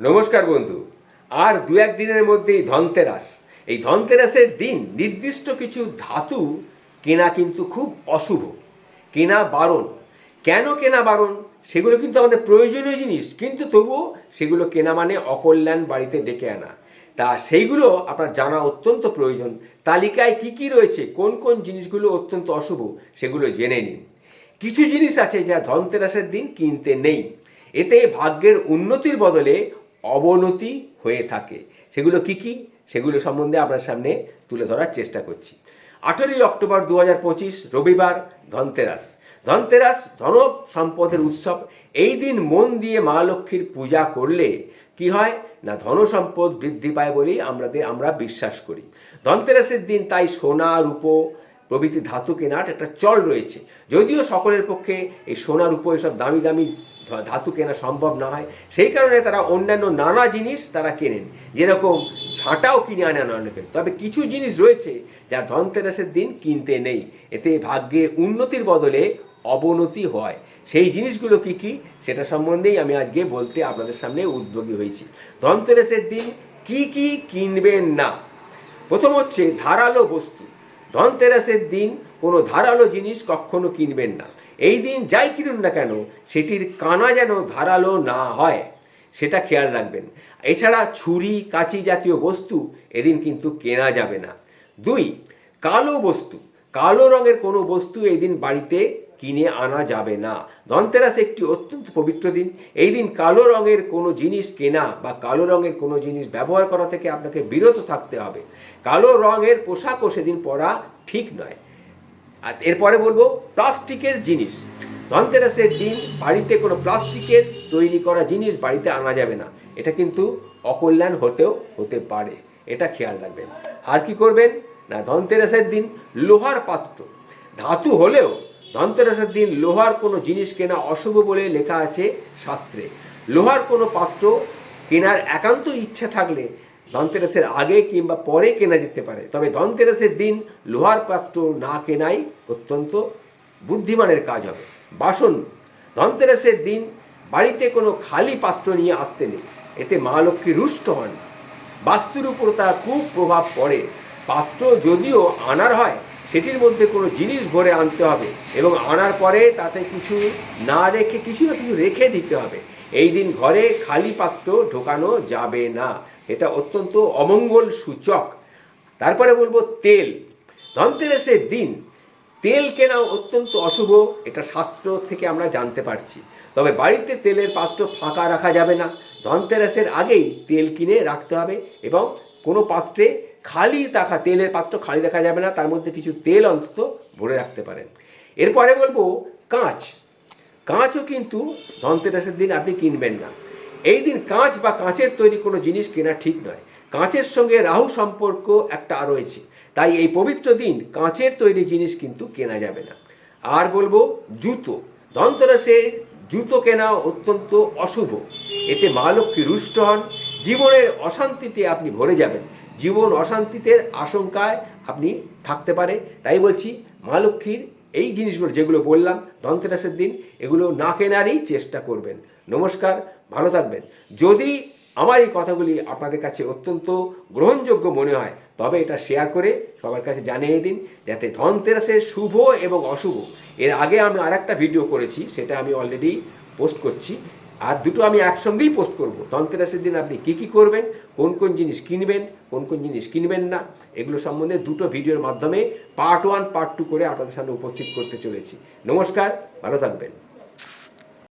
নমস্কার বন্ধু। আর দু এক দিনের মধ্যেই ধনতেরাস। এই ধনতেরাসের দিন নির্দিষ্ট কিছু ধাতু কেনা কিন্তু খুব অশুভ। কেনা বারণ। কেন কেনা বারণ? সেগুলো কিন্তু আমাদের প্রয়োজনীয় জিনিস। কিন্তু তবুও সেগুলো কেনা মানে অকল্যাণ বাড়িতে ডেকে আনা। তা সেইগুলো আপনার জানা অত্যন্ত প্রয়োজন। তালিকায় কি কি রয়েছে? কোন কোন জিনিসগুলো অত্যন্ত অশুভ? সেগুলো জেনে নিন। কিছু জিনিস আছে যা ধনতেরাসের দিন কিনতে নেই। এতে ভাগ্যের উন্নতির বদলে অবনতি হয়ে থাকে। সেগুলো কি কি? সেগুলো সম্বন্ধে আপনার সামনে তুলে ধরার চেষ্টা করছি। আঠেরোই অক্টোবর দু হাজার পঁচিশ, রবিবার ধনতেরাস। ধনতেরাস ধন সম্পদের উৎসব। এই দিন মন দিয়ে মা লক্ষ্মীর পূজা করলে কি হয়? না ধন সম্পদ বৃদ্ধি পায় বলেই আমরা আমরা বিশ্বাস করি। ধনতেরাসের দিন তাই সোনা, রূপো প্রভৃতি ধাতু কেনার একটা চল রয়েছে। যদিও সকলের পক্ষে এই সোনার উপর এসব দামি দামি ধাতু কেনা সম্ভব না হয়, সেই কারণে তারা অন্যান্য নানা জিনিস তারা কেনেন। যেরকম ঝাঁটাও কিনে আনেন অনেকে তবে কিছু জিনিস রয়েছে যা ধনতেরাসের দিন কিনতে নেই। এতে ভাগ্যে উন্নতির বদলে অবনতি হয়। সেই জিনিসগুলো কি কি, সেটা সম্বন্ধেই আমি আজকে বলতে আপনাদের সামনে উদ্যোগী হয়েছি। ধনতেরাসের দিন কি কি কিনবেন না? প্রথম হচ্ছে ধারালো বস্তু। ধনতেরাসের দিন কোনো ধারালো জিনিস কখনো কিনবেন না। এই দিন যাই কিনুন না কেন, সেটির কানা যেন ধারালো না হয়, সেটা খেয়াল রাখবেন। এছাড়া ছুরি, কাঁচি জাতীয় বস্তু এদিন কিন্তু কেনা যাবে না। দুই, কালো বস্তু। কালো রঙের কোনো বস্তু এই দিন বাড়িতে কিনে আনা যাবে না। ধনতেরাস একটি অত্যন্ত পবিত্র দিন। এই দিন কালো রঙের কোনো জিনিস কেনা বা কালো রঙের কোনো জিনিস ব্যবহার করা থেকে আপনাকে বিরত থাকতে হবে। কালো রঙের পোশাকও সেদিন পরা ঠিক নয়। আর এরপরে বলব, প্লাস্টিকের জিনিস। ধনতেরাসের দিন বাড়িতে কোনো প্লাস্টিকের তৈরি করা জিনিস বাড়িতে আনা যাবে না। এটা কিন্তু অকল্যাণ হতেও হতে পারে। এটা খেয়াল রাখবেন। আর কি করবেন? না, ধনতেরাসের দিন লোহার পাত্র। ধাতু হলেও ধনতেরাসের দিন লোহার কোনো জিনিস কেনা অশুভ বলে লেখা আছে শাস্ত্রে। লোহার কোনো পাত্র কেনার একান্ত ইচ্ছা থাকলে ধনতেরাসের আগে কিংবা পরে কেনা যেতে পারে। তবে ধনতেরাসের দিন লোহার পাত্র না কেনাই অত্যন্ত বুদ্ধিমানের কাজ হবে। বাসন, ধনতেরাসের দিন বাড়িতে কোনো খালি পাত্র নিয়ে আসতে নেই। এতে মা লক্ষ্মী রুষ্ট হন। বাস্তুর উপর তার খুব প্রভাব পড়ে। পাত্র যদিও আনার হয় সেটির মধ্যে কোনো জিনিস ভরে আনতে হবে এবং আনার পরে তাতে কিছু না রেখে কিছু না কিছু রেখে দিতে হবে। এই দিন ঘরে খালি পাত্র ঢোকানো যাবে না। এটা অত্যন্ত অমঙ্গল সূচক। তারপরে বলব তেল। ধনতেরাসের দিন। তেল কেনা অত্যন্ত অশুভ, এটা শাস্ত্র থেকে আমরা জানতে পারছি। তবে বাড়িতে তেলের পাত্র ফাঁকা রাখা যাবে না। ধনতেরাসের আগেই তেল কিনে রাখতে হবে এবং কোনো পাত্রে খালি রাখা তেলের পাত্র খালি রাখা যাবে না, তার মধ্যে কিছু তেল অন্তত ভরে রাখতে পারেন। এরপরে বলব কাঁচ। কাঁচও কিন্তু ধনতেরাসের দিন আপনি কিনবেন না। এই দিন কাঁচ বা কাঁচের তৈরি কোনো জিনিস কেনা ঠিক নয়। কাঁচের সঙ্গে রাহু সম্পর্ক একটা রয়েছে। তাই এই পবিত্র দিন কাঁচের তৈরি জিনিস কিন্তু কেনা যাবে না। আর বলব জুতো। ধনতেরাসে জুতো কেনা অত্যন্ত অশুভ। এতে মা লক্ষ্মী রুষ্ট হন। জীবনের অশান্তিতে আপনি ভরে যাবেন। জীবন অশান্তিতে আশঙ্কায় আপনি থাকতে পারে। তাই বলছি, মা লক্ষ্মীর এই জিনিসগুলো যেগুলো বললাম, ধনতেরাসের দিন, এগুলো না কেনারই চেষ্টা করবেন। নমস্কার, ভালো থাকবেন। যদি আমার এই কথাগুলি আপনাদের কাছে অত্যন্ত গ্রহণযোগ্য মনে হয়, তবে এটা শেয়ার করে সবার কাছে জানিয়ে দিন, যাতে ধনতেরাসের শুভ এবং অশুভ, এর আগে আমি আরেকটা ভিডিও করেছি, সেটা আমি অলরেডি পোস্ট করছি। আর দুটো আমি একসঙ্গেই পোস্ট করব। ধনতেরাসের দিন আপনি কী কী করবেন, কোন কোন জিনিস কিনবেন, কোন কোন জিনিস কিনবেন না, এগুলো সম্বন্ধে দুটো ভিডিওর মাধ্যমে পার্ট ওয়ান পার্ট টু করে আপনাদের সামনে উপস্থিত করতে চলেছি। নমস্কার, ভালো থাকবেন।